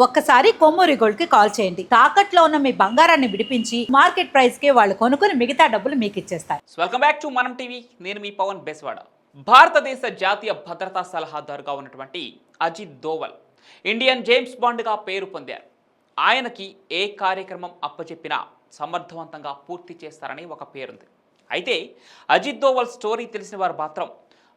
ఒక్కసారి కొమ్మూరి గోల్డ్కి కాల్ చేయండి. తాకట్లో ఉన్న మీ బంగారాన్ని విడిపించి మార్కెట్ ప్రైస్కి వాళ్ళు కొనుక్కుని మిగతా డబ్బులు మీకు ఇచ్చేస్తారు. వెల్కమ్ బ్యాక్ టు మనం టీవీ నేను మీ పవన్ బెస్వాడ. భారతదేశ జాతీయ భద్రతా సలహాదారుగా ఉన్నటువంటి అజిత్ దోవల్ ఇండియన్ జేమ్స్ బాండ్గా పేరు పొందారు. ఆయనకి ఏ కార్యక్రమం అప్పచెప్పినా సమర్థవంతంగా పూర్తి చేస్తారని ఒక పేరుంది. అయితే అజిత్ దోవల్ స్టోరీ తెలిసిన వారు మాత్రం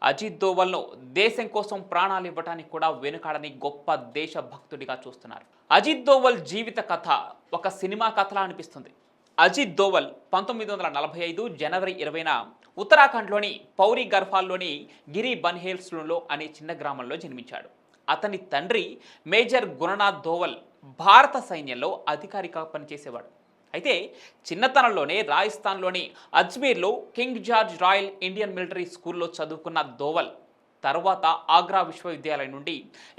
అజిత్ దోవల్ను దేశం కోసం ప్రాణాలు ఇవ్వడానికి కూడా వెనుకాడని గొప్ప దేశభక్తుడిగా చూస్తున్నారు. అజిత్ దోవల్ జీవిత కథ ఒక సినిమా కథలా అనిపిస్తుంది. అజిత్ దోవల్ పంతొమ్మిది వందల నలభై ఐదు జనవరి ఇరవైన ఉత్తరాఖండ్లోని పౌరి గర్ఫాల్లోని గిరి బన్హేల్స్లో అనే చిన్న గ్రామంలో జన్మించాడు. అతని తండ్రి మేజర్ గుణనాథ్ దోవల్ భారత సైన్యంలో అధికారిగా పనిచేసేవాడు. అయితే చిన్నతనంలోనే రాజస్థాన్లోని అజ్మీర్లో king George royal Indian military స్కూల్లో చదువుకున్న దోవల్ తర్వాత ఆగ్రా విశ్వవిద్యాలయం నుండి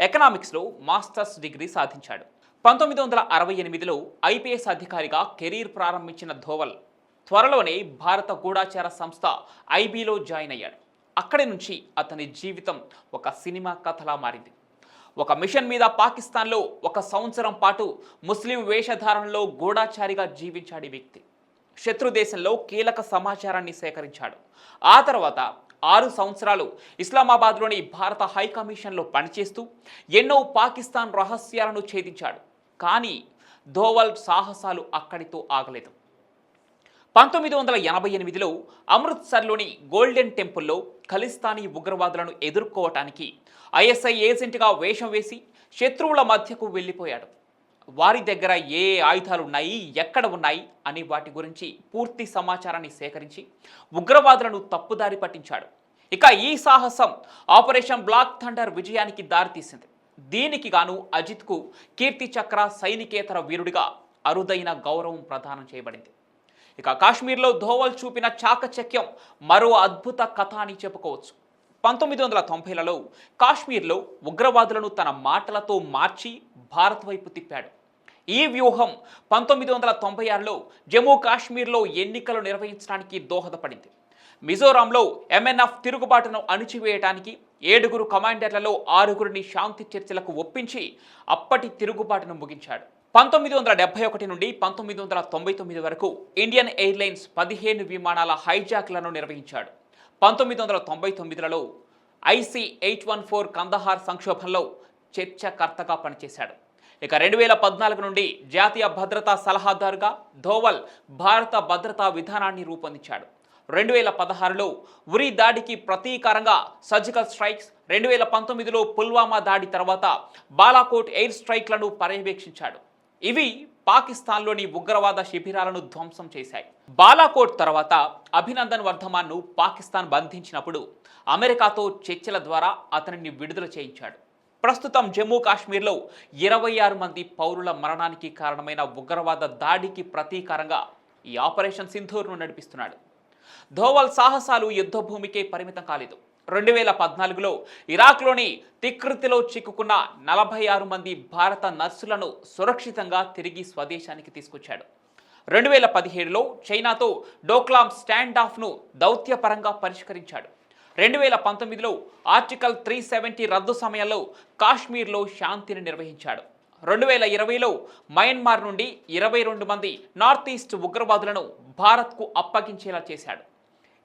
ఎకనామిక్స్లో మాస్టర్స్ డిగ్రీ సాధించాడు. పంతొమ్మిది వందల అరవై ఎనిమిదిలో ఐపీఎస్ అధికారిగా కెరీర్ ప్రారంభించిన ధోవల్ త్వరలోనే భారత గూఢాచార సంస్థ ఐబీలో జాయిన్ అయ్యాడు. అక్కడి నుంచి అతని జీవితం ఒక సినిమా కథలా మారింది. ఒక మిషన్ మీద పాకిస్తాన్లో ఒక సంవత్సరం పాటు ముస్లిం వేషధారణలో గూఢాచారిగా జీవించాడు వ్యక్తి. శత్రు దేశంలో కీలక సమాచారాన్ని సేకరించాడు. ఆ తర్వాత ఆరు సంవత్సరాలు ఇస్లామాబాద్లోని భారత హై కమిషన్లో పనిచేస్తూ ఎన్నో పాకిస్తాన్ రహస్యాలను ఛేదించాడు. కానీ ధోవల్ సాహసాలు అక్కడితో ఆగలేదు. పంతొమ్మిది వందల ఎనభై ఎనిమిదిలో అమృత్సర్లోని గోల్డెన్ టెంపుల్లో ఖలిస్తానీ ఉగ్రవాదులను ఎదుర్కోవటానికి ఐఎస్ఐ ఏజెంట్గా వేషం వేసి శత్రువుల మధ్యకు వెళ్ళిపోయాడు. వారి దగ్గర ఏ ఆయుధాలు ఉన్నాయి ఎక్కడ ఉన్నాయి అని వాటి గురించి పూర్తి సమాచారాన్ని సేకరించి ఉగ్రవాదులను తప్పుదారి పట్టించాడు. ఇక ఈ సాహసం ఆపరేషన్ బ్లాక్ థండర్ విజయానికి దారితీసింది. దీనికి గాను అజిత్కు కీర్తి చక్ర సైనికేతర వీరుడిగా అరుదైన గౌరవం ప్రదానం చేయబడింది. ఇక కాశ్మీర్లో ధోవల్ చూపిన చాకచక్యం మరో అద్భుత కథ అని చెప్పుకోవచ్చు. పంతొమ్మిది వందల తొంభైలలో కాశ్మీర్లో ఉగ్రవాదులను తన మాటలతో మార్చి భారత్ వైపు తిప్పాడు. ఈ వ్యూహం పంతొమ్మిది వందల తొంభై ఆరులో జమ్మూ కాశ్మీర్లో ఎన్నికలు నిర్వహించడానికి దోహదపడింది. మిజోరాంలో ఎంఎన్ఎఫ్ తిరుగుబాటును అణిచివేయడానికి ఏడుగురు కమాండర్లలో ఆరుగురిని శాంతి చర్చలకు ఒప్పించి అప్పటి తిరుగుబాటును ముగించాడు. పంతొమ్మిది వందల డెబ్బై ఒకటి నుండి పంతొమ్మిది వందల తొంభై తొమ్మిది వరకు ఇండియన్ ఎయిర్లైన్స్ పదిహేను విమానాల హైజాక్లను నిర్వహించాడు. పంతొమ్మిది వందల తొంభై తొమ్మిదిలలో IC eight one four Kandahar సంక్షోభంలో చర్చకర్తగా పనిచేశాడు. ఇక రెండు వేల పద్నాలుగు నుండి జాతీయ భద్రతా సలహాదారుగా ధోవల్ భారత భద్రతా విధానాన్ని రూపొందించాడు. రెండు వేల పదహారులో ఉరి దాడికి ప్రతీకారంగా సర్జికల్ స్ట్రైక్స్ రెండు వేల పంతొమ్మిదిలో పుల్వామా దాడి తర్వాత బాలాకోట్ ఎయిర్ స్ట్రైక్లను పర్యవేక్షించాడు. ఇవి పాకిస్తాన్లోని ఉగ్రవాద శిబిరాలను ధ్వంసం చేశాయి. బాలాకోట్ తర్వాత అభినందన్ వర్ధమాన్ను పాకిస్తాన్ బంధించినప్పుడు అమెరికాతో చర్చల ద్వారా అతనిని విడుదల చేయించాడు. ప్రస్తుతం జమ్మూ కాశ్మీర్లో ఇరవై ఆరు మంది పౌరుల మరణానికి కారణమైన ఉగ్రవాద దాడికి ప్రతీకారంగా ఈ ఆపరేషన్ సింధూర్ను నడిపిస్తున్నాడు. ధోవల్ సాహసాలు యుద్ధభూమికే పరిమితం కాలేదు. రెండు వేల పద్నాలుగులో ఇరాక్లోని తికృతిలో చిక్కుకున్న నలభై ఆరు మంది భారత నర్సులను సురక్షితంగా తిరిగి స్వదేశానికి తీసుకొచ్చాడు. రెండు వేల పదిహేడులో చైనాతో డోక్లాం స్టాండ్ ఆఫ్ను దౌత్యపరంగా పరిష్కరించాడు. రెండు వేల పంతొమ్మిదిలో ఆర్టికల్ త్రీ సెవెంటీ రద్దు సమయంలో కాశ్మీర్లో శాంతిని నిర్వహించాడు. రెండు వేల ఇరవైలో మయన్మార్ నుండి ఇరవై రెండు మంది నార్త్ ఈస్ట్ ఉగ్రవాదులను భారత్కు అప్పగించేలా చేశాడు.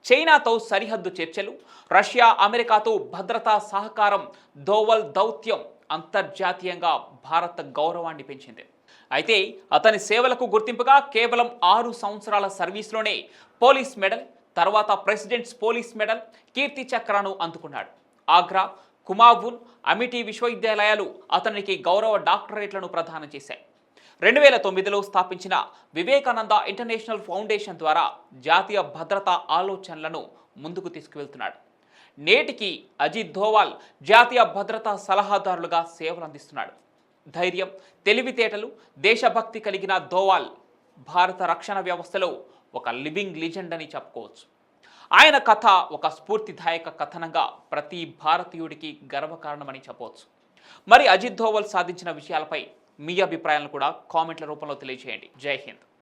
చైనాతో సరిహద్దు చర్చలు రష్యా అమెరికాతో భద్రతా సహకారం దోవల్ దౌత్యం అంతర్జాతీయంగా భారత గౌరవాన్ని పెంచింది. అయితే అతని సేవలకు గుర్తింపుగా కేవలం ఆరు సంవత్సరాల సర్వీస్లోనే పోలీస్ మెడల్ తర్వాత ప్రెసిడెంట్స్ పోలీస్ మెడల్ కీర్తి చక్రాను అందుకున్నాడు. ఆగ్రా కుమావున్ అమిటీ విశ్వవిద్యాలయాలు అతనికి గౌరవ డాక్టరేట్లను ప్రదానం చేశాయి. రెండు వేల తొమ్మిదిలో స్థాపించిన వివేకానంద ఇంటర్నేషనల్ ఫౌండేషన్ ద్వారా జాతీయ భద్రతా ఆలోచనలను ముందుకు తీసుకువెళ్తున్నాడు. నేటికి అజిత్ ధోవాల్ జాతీయ భద్రతా సలహాదారులుగా సేవలు అందిస్తున్నాడు ధైర్యం తెలివితేటలు దేశభక్తి కలిగిన ధోవాల్ భారత రక్షణ వ్యవస్థలో ఒక లివింగ్ లిజెండ్ అని చెప్పుకోవచ్చు. ఆయన కథ ఒక స్ఫూర్తిదాయక కథనంగా ప్రతి భారతీయుడికి గర్వకారణమని చెప్పవచ్చు. మరి అజిత్ ధోవల్ సాధించిన విషయాలపై మీ అభిప్రాయాలను కూడా కామెంట్ల రూపంలో తెలియజేయండి జై హింద్.